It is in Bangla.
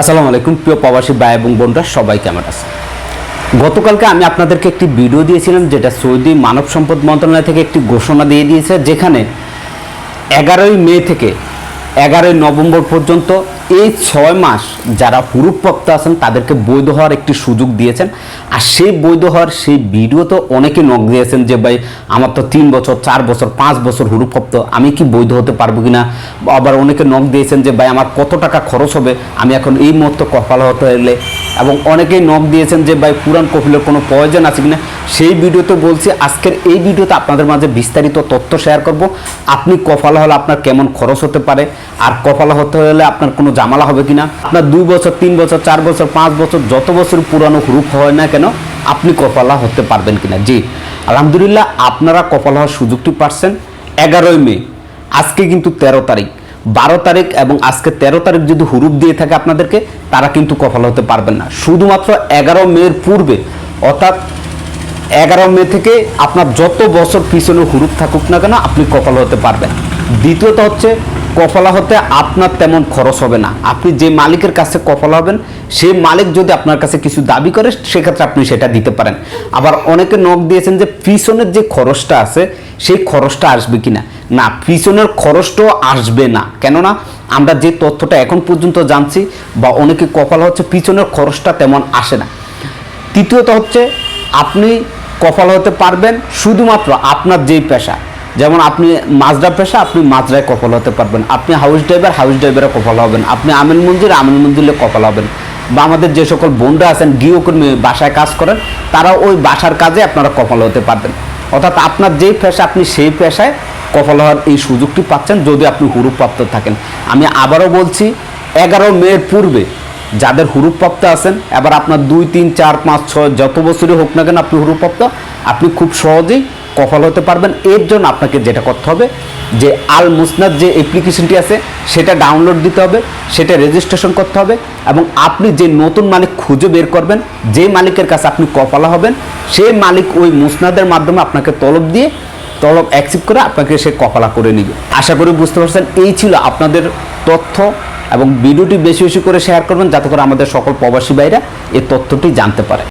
আসসালামু আলাইকুম, প্রিয় প্রবাসী ভাই এবং বোনরা, সবাই কেমন আছে গতকালকে আমি আপনাদেরকে একটি ভিডিও দিয়েছিলাম যেটা সৌদি মানব সম্পদ মন্ত্রণালয় থেকে একটি ঘোষণা দিয়ে দিয়েছে, যেখানে এগারোই মে থেকে এগারোই নভেম্বর পর্যন্ত এই ছয় মাস যারা হুরুপ্রাপ্ত আছেন, তাদেরকে বৈধ হওয়ার একটি সুযোগ দিয়েছেন। আর সেই বৈধ হওয়ার সেই ভিডিও তো অনেকে নখ দিয়েছেন যে, ভাই, আমার তো তিন বছর, চার বছর, পাঁচ বছর হুরুপ্রাপ্ত, আমি কি বৈধ হতে পারব কিনা? আবার অনেকে নখ দিয়েছেন যে, ভাই, আমার কত টাকা খরচ হবে? আমি এখন এই মুহূর্তে কপাল হতে এলে। এবং অনেকেই নখ দিয়েছেন যে, ভাই, পুরান কপিলের কোনো প্রয়োজন আছে কিনা? সেই ভিডিওতে বলছি, আজকের এই ভিডিওতে আপনাদের মাঝে বিস্তারিত তথ্য শেয়ার করব। আপনি কপাল হলে আপনার কেমন খরচ হতে পারে? আর কপাল হতে হলে আপনার কোনো জামালা হবে কিনা? আপনার দুই বছর, তিন বছর, চার বছর, পাঁচ বছর, যত বছর পুরানো রূপ হয় না কেন, আপনি কপালা হতে পারবেন কিনা? জি, আলহামদুলিল্লাহ আপনারা কপাল হওয়ার সুযোগটি পাচ্ছেন এগারোই মে, আজকে কিন্তু তেরো তারিখ। বারো তারিখ এবং আজকে তেরো তারিখ যদি হুরুপ দিয়ে থাকে আপনাদেরকে, তারা কিন্তু কপাল হতে পারবেন না। শুধুমাত্র এগারো মের পূর্বে, অর্থাৎ এগারো মে থেকে আপনার যত বছর পিছনে হুরুপ থাকুক না কেন, আপনি কপাল হতে পারবেন। দ্বিতীয়ত হচ্ছে কপালা হতে আপনার তেমন খরচ হবে না। আপনি যে মালিকের কাছে কপালা হবেন সেই মালিক যদি আপনার কাছে কিছু দাবি করে, সেক্ষেত্রে আপনি সেটা দিতে পারেন। আবার অনেকে নখ দিয়েছেন যে পিছনের যে খরচটা আছে, সেই খরচটা আসবে কিনা? না না পিছনের খরচটাও আসবে না। কেননা, আমরা যে তথ্যটা এখন পর্যন্ত জানছি বা অনেকে কপাল হচ্ছে, পিছনের খরচটা তেমন আসে না। তৃতীয়ত হচ্ছে, আপনি কপাল হতে পারবেন, শুধুমাত্র আপনার যেই পেশা। যেমন আপনি মাজরা পেশা, আপনি মাজরায় কপাল হতে পারবেন। আপনি হাউস ড্রাইভার হাউস ড্রাইভারে কপাল হবেন। আপনি আমিন মঞ্জির আমিন মঞ্জিলে কপাল হবেন। বা আমাদের যে সকল বোনরা আছেন, গৃহকর্মী বাসায় কাজ করেন তারা ওই বাসার কাজে আপনারা কপাল হতে পারবেন। অর্থাৎ আপনার যেই পেশা আপনি সেই পেশায় কপাল হওয়ার এই সুযোগটি পাচ্ছেন যদি আপনি হুরুপ্রাপ্ত থাকেন। আমি আবারও বলছি, এগারো মেয়ের পূর্বে যাদের হুরুপ্রাপ্ত আছেন, এবার আপনার দুই, তিন, চার, পাঁচ, ছয়, যত বছরই হোক না কেন আপনি হুরুপ্রাপ্ত, আপনি খুব সহজেই কপাল হতে পারবেন। এর জন্য আপনাকে যেটা করতে হবে, যে আল মুসনাদ যে অ্যাপ্লিকেশনটি আছে, সেটা ডাউনলোড দিতে হবে, সেটা রেজিস্ট্রেশন করতে হবে, এবং আপনি যে নতুন মালিক খুঁজে বের করবেন, যে মালিকের কাছে আপনি কপালা হবেন সেই মালিক ওই মুসনাদের মাধ্যমে আপনাকে তলব দিয়ে, তলব অ্যাকসেপ্ট করে আপনাকে সে কপালা করে নিবে। আশা করি বুঝতে পারছেন, এই ছিল আপনাদের তথ্য, এবং ভিডিওটি বেশি বেশি করে শেয়ার করবেন, যাতে করে আমাদের সকল প্রবাসী ভাইরা এই তথ্যটি জানতে পারে।